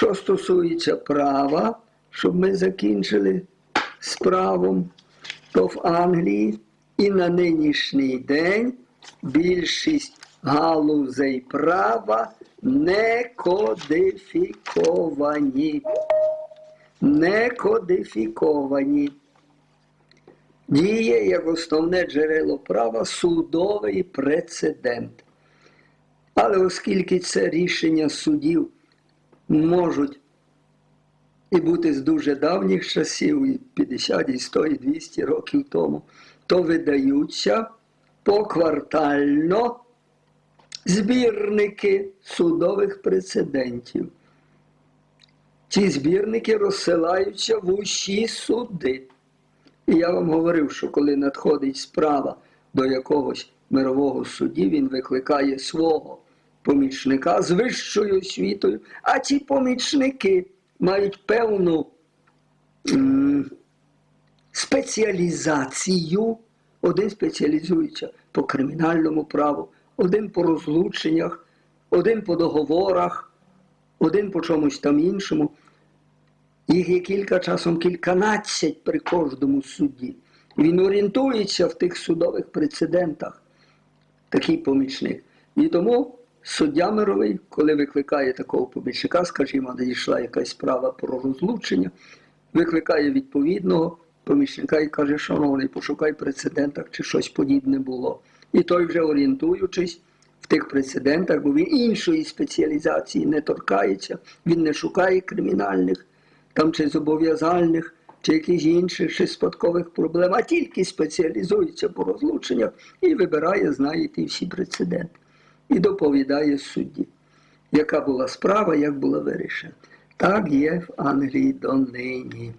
Що стосується права, щоб ми закінчили з правом, то в Англії і на нинішній день більшість галузей права не кодифіковані. Не кодифіковані. Діє як основне джерело права судовий прецедент. Але оскільки це рішення судів можуть і бути з дуже давніх часів, і 50, і 100, і 200 років тому, то видаються поквартально збірники судових прецедентів. Ці збірники розсилаються в усі суди. І я вам говорив, що коли надходить справа до якогось мирового судді, він викликає свого помічника з вищою освітою, а ці помічники мають певну м, спеціалізацію. Один спеціалізується по кримінальному праву, один по розлученнях, один по договорах, один по чомусь там іншому. Їх є кілька часом кільканадцять при кожному суді. Він орієнтується в тих судових прецедентах, такий помічник. І тому суддя мировий, коли викликає такого помічника, скажімо, надійшла якась справа про розлучення, викликає відповідного помічника і каже, шановний, пошукай прецедентах, чи щось подібне було. І той вже орієнтуючись в тих прецедентах, бо він іншої спеціалізації не торкається, він не шукає кримінальних там чи зобов'язальних, чи якихось інших чи спадкових проблем, а тільки спеціалізується по розлученнях і вибирає, знає ті всі прецеденти. І доповідає судді, яка була справа, як була вирішена. Так є в Англії донині.